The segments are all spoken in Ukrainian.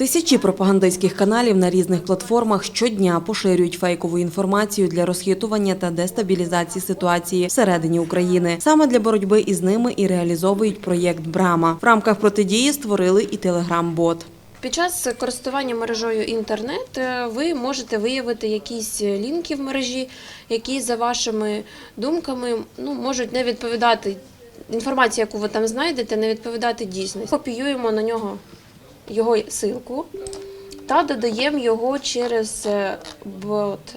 Тисячі пропагандистських каналів на різних платформах щодня поширюють фейкову інформацію для розхитування та дестабілізації ситуації всередині України. Саме для боротьби із ними і реалізовують проєкт Брама. В рамках протидії створили і телеграм-бот. Під час користування мережою інтернет е, ви можете виявити якісь лінки в мережі, які за вашими думками ну, можуть не відповідати інформації, яку ви там знайдете, не відповідати дійсності. Копіюємо на нього його силку та додаємо його через е,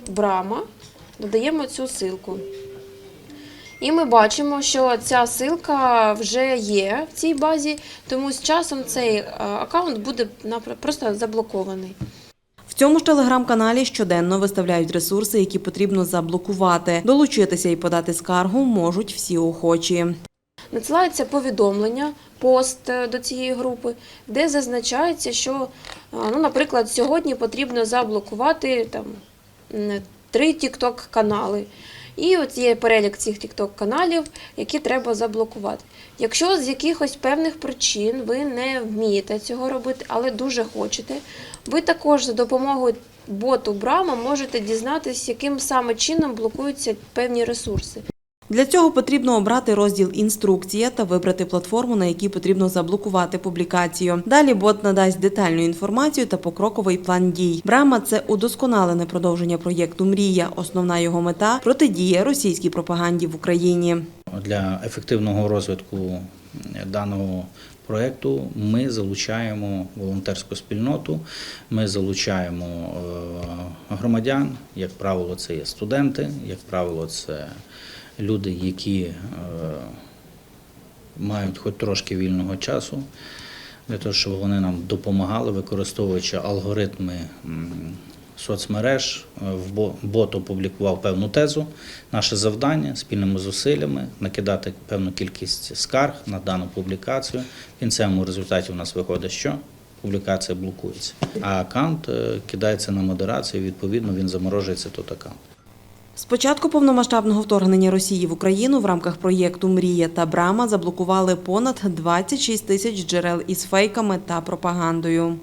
Брама, додаємо цю силку. І ми бачимо, що ця силка вже є в цій базі, тому з часом цей е, аккаунт буде просто заблокований. В цьому ж телеграм-каналі щоденно виставляють ресурси, які потрібно заблокувати. Долучитися і подати скаргу можуть всі охочі. Надсилається повідомлення, пост е, до цієї групи, де зазначається, що, е, ну, наприклад, сьогодні потрібно заблокувати там три TikTok канали. І от є перелік цих TikTok каналів, які треба заблокувати. Якщо з якихось певних причин ви не вмієте цього робити, але дуже хочете, ви також за допомогою боту Брама можете дізнатися, яким саме чином блокуються певні ресурси. Для цього потрібно обрати розділ Інструкція та вибрати платформу, на якій потрібно заблокувати публікацію. Далі бот надасть детальну інформацію та покроковий план дій. Брама це удосконалене продовження проєкту Мрія. Основна його мета протидія російській пропаганді в Україні. Для ефективного розвитку даного проєкту ми залучаємо волонтерську спільноту, ми залучаємо е, громадян, як правило, це є студенти, як правило, це люди, які е, мають хоч трошки вільного часу, для того, щоб вони нам допомагали, використовуючи алгоритми соцмереж. Е, В бот опублікував певну тезу. Наше завдання спільними зусиллями накидати певну кількість скарг на дану публікацію. В кінцевому результаті у нас виходить, що публікація блокується, а аккаунт е, кидається на модерацію. Відповідно, він заморожується тут аккаунт. З початку повномасштабного вторгнення Росії в Україну в рамках проєкту Мрія та Брама заблокували понад 26 тисяч джерел із фейками та пропагандою.